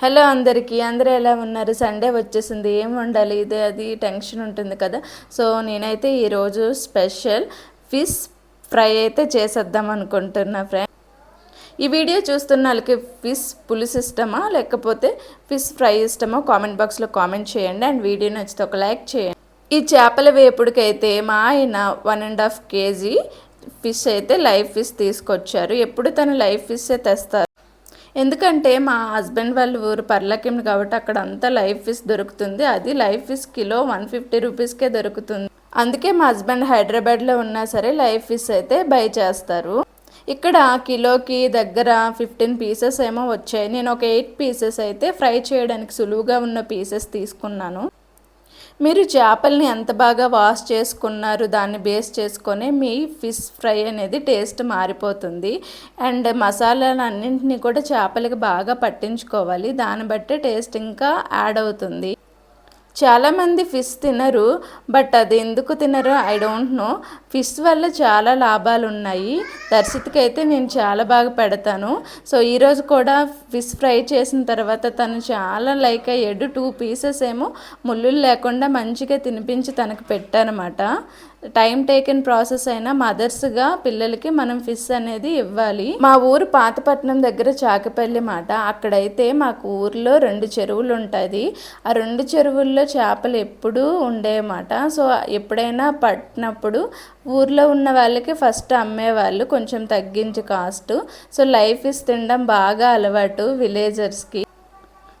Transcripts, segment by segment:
Hello అందరికీ అందరూ ఎలా ఉన్నారు? సండే వచ్చేసింది ఏం వండాలి? ఇది అది టెన్షన్ ఉంటుంది కదా. సో నేనైతే ఈరోజు స్పెషల్ ఫిష్ ఫ్రై అయితే చేసేద్దాం అనుకుంటున్నా ఫ్రెండ్. ఈ వీడియో చూస్తున్న వాళ్ళకి ఫిష్ పులుసు ఇష్టమా? లేకపోతే ఫిష్ ఫ్రై ఇష్టమా? కామెంట్ బాక్స్లో కామెంట్ చేయండి. అండ్ వీడియో నచ్చితే ఒక లైక్ చేయండి. ఈ చేపల వేపుడుకైతే మా ఆయన one and half KG fish అయితే లైవ్ ఫిష్ తీసుకొచ్చారు. ఎప్పుడు తను లైవ్ ఫిష్ తెస్తారు? ఎందుకంటే మా హస్బెండ్ వాళ్ళ ఊరు పర్లకిం కాబట్టి అక్కడ అంతా లైవ్ ఫిష్ దొరుకుతుంది. అది live fish kilo one fifty రూపీస్కే దొరుకుతుంది. అందుకే మా హస్బెండ్ హైదరాబాద్లో ఉన్నా సరే లైవ్ ఫిష్ అయితే బై చేస్తారు. ఇక్కడ కిలోకి దగ్గర ఫిఫ్టీన్ పీసెస్ ఏమో వచ్చాయి. నేను ఒక ఎయిట్ పీసెస్ అయితే ఫ్రై చేయడానికి సులువుగా ఉన్న పీసెస్ తీసుకున్నాను. మీరు చేపల్ని ఎంత బాగా వాష్ చేసుకున్నారు దాన్ని బేస్ చేసుకొని మీ ఫిష్ ఫ్రై అనేది టేస్ట్ మారిపోతుంది. అండ్ మసాలాలు అన్నింటినీ కూడా చేపలకి బాగా పట్టించుకోవాలి. దాన్ని బట్టి టేస్ట్ ఇంకా యాడ్ అవుతుంది. చాలామంది ఫిష్ తినరు బట్ అది ఎందుకు తినరు ఐ డోంట్ నో. ఫిష్ వల్ల చాలా లాభాలు ఉన్నాయి దర్శితకి అయితే నేను చాలా బాగా పెడతాను. సో ఈరోజు కూడా ఫిష్ ఫ్రై చేసిన తర్వాత తను చాలా లైక్ అయ్యాడు. టూ పీసెస్ ఏమో ముళ్ళులు లేకుండా మంచిగా తినిపించి తనకు పెట్టానమాట టైం టేకెన్ ప్రాసెస్ అయినా మదర్స్గా పిల్లలకి మనం ఫిష్ అనేది ఇవ్వాలి. మా ఊరు పాతపట్నం దగ్గర చాకపల్లి మాట. అక్కడైతే మాకు ఊర్లో రెండు చెరువులు ఉంటుంది ఆ రెండు చెరువుల్లో చేపలు ఎప్పుడూ ఉండేమాట. సో ఎప్పుడైనా పట్టినప్పుడు ఊర్లో ఉన్న వాళ్ళకి ఫస్ట్ అమ్మేవాళ్ళు కొంచెం తగ్గించి కాస్ట్. సో లైఫ్ ఇస్ తినడం బాగా అలవాటు విలేజర్స్కి.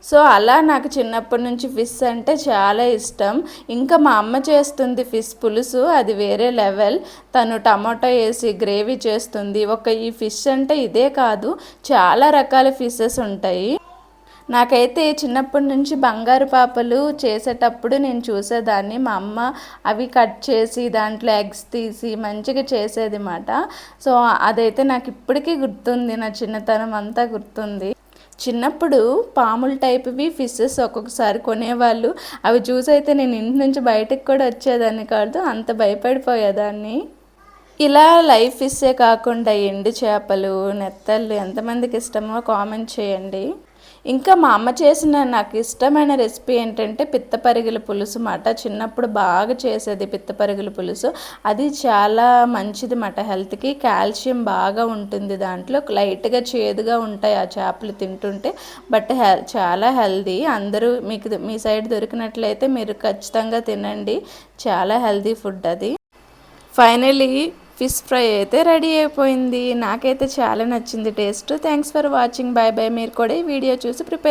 సో అలా నాకు చిన్నప్పటి నుంచి ఫిష్ అంటే చాలా ఇష్టం. ఇంకా మా అమ్మ చేస్తుంది ఫిష్ పులుసు అది వేరే లెవెల్. తను టమాటో వేసి గ్రేవీ చేస్తుంది. ఒక ఈ ఫిష్ అంటే ఇదే కాదు చాలా రకాల ఫిషెస్ ఉంటాయి. నాకైతే చిన్నప్పటి నుంచి బంగారు పాపలు చేసేటప్పుడు నేను చూసేదాన్ని. మా అమ్మ అవి కట్ చేసి దాంట్లో ఎగ్స్ తీసి మంచిగా చేసేది మాట సో అదైతే నాకు ఇప్పటికీ గుర్తుంది. నా చిన్నతనం అంతా గుర్తుంది. చిన్నప్పుడు పాముల టైప్వి ఫిషెస్ ఒక్కొక్కసారి కొనేవాళ్ళు. అవి చూసి అయితే నేను ఇంటి నుంచి బయటకు కూడా వచ్చేదాన్ని కాదు అంత భయపడిపోయేదాన్ని. ఇలా లైఫ్ ఫిషే కాకుండా ఎండు చేపలు నెత్తళ్ళు ఎంతమందికి ఇష్టమో కామెంట్ చేయండి. ఇంకా మా అమ్మ చేసిన నాకు ఇష్టమైన రెసిపీ ఏంటంటే పిత్తపరిగిల పులుసు మాట. చిన్నప్పుడు బాగా చేసేది పిత్తపరిగిల పులుసు. అది చాలా మంచిది మాట. హెల్త్కి కాల్షియం బాగా ఉంటుంది దాంట్లో. లైట్గా చేదుగా ఉంటాయి ఆ చేపలు తింటుంటే. బట్ హెల్ చాలా హెల్దీ అందరూ మీకు మీ సైడ్ దొరికినట్లయితే మీరు ఖచ్చితంగా తినండి. చాలా హెల్దీ ఫుడ్ అది. ఫైనలీ ఫిష్ ఫ్రై అయితే రెడీ అయిపోయింది. నాకైతే చాలా నచ్చింది taste. Thanks for watching bye bye మీరు కూడా ఈ వీడియో చూసి ప్రిపేర్